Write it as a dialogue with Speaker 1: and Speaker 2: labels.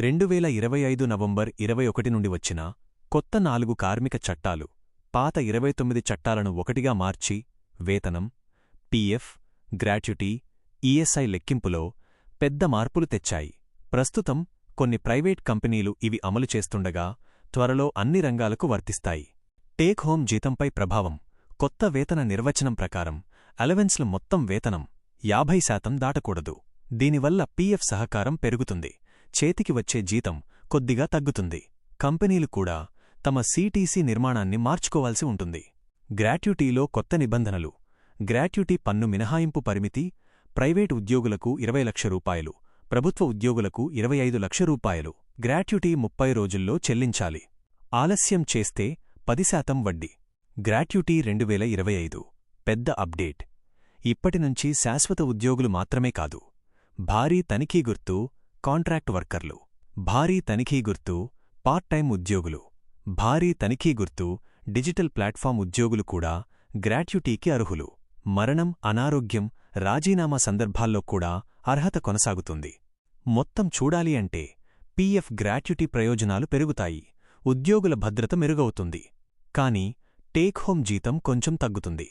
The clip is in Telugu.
Speaker 1: రెండువేల ఇరవై ఐదు నవంబర్ ఇరవై ఒకటి నుండి వచ్చిన కొత్త నాలుగు కార్మిక చట్టాలు పాత ఇరవై తొమ్మిది చట్టాలను ఒకటిగా మార్చి వేతనం పీఎఫ్ గ్రాట్యుటీ ఈఎస్ఐ లెక్కింపులో పెద్ద మార్పులు తెచ్చాయి. ప్రస్తుతం కొన్ని ప్రైవేట్ కంపెనీలు ఇవి అమలు చేస్తుండగా త్వరలో అన్ని రంగాలకు వర్తిస్తాయి. టేక్ హోమ్ జీతంపై ప్రభావం కొత్త వేతన నిర్వచనం ప్రకారం అలవెన్స్ల మొత్తం వేతనం యాభై శాతం దాటకూడదు. దీనివల్ల పీఎఫ్ సహకారం పెరుగుతుంది. చేతికి వచ్చే జీతం కొద్దిగా తగ్గుతుంది. కంపెనీలు కూడా తమ సీటీసీ నిర్మాణాన్ని మార్చుకోవాల్సి ఉంటుంది. గ్రాట్యుటీలో కొత్త నిబంధనలు. గ్రాట్యుటీ పన్ను మినహాయింపు పరిమితి. ప్రైవేటు ఉద్యోగులకు ఇరవై లక్ష రూపాయలు. ప్రభుత్వ ఉద్యోగులకు ఇరవై ఐదు లక్ష రూపాయలు. గ్రాట్యుటీ ముప్పై రోజుల్లో చెల్లించాలి. ఆలస్యం చేస్తే పది శాతం వడ్డీ. గ్రాట్యుటీ రెండువేల ఇరవై ఐదు. పెద్ద అప్డేట్. ఇప్పటినుంచి శాశ్వత ఉద్యోగులు మాత్రమే కాదు. భారీ తనిఖీ గుర్తు కాంట్రాక్ట్ వర్కర్లు భారీ తనిఖీ గుర్తు పార్ట్ టైం ఉద్యోగులు భారీ తనిఖీ గుర్తు డిజిటల్ ప్లాట్ఫామ్ ఉద్యోగులు కూడా గ్రాట్యుటీకి అర్హులు. మరణం అనారోగ్యం రాజీనామా సందర్భాల్లో కూడా అర్హత కొనసాగుతుంది. మొత్తం చూడాలి అంటే పీఎఫ్ గ్రాట్యుటీ ప్రయోజనాలు పెరుగుతాయి. ఉద్యోగుల భద్రత మెరుగవుతుంది. కాని టేక్ జీతం కొంచెం తగ్గుతుంది.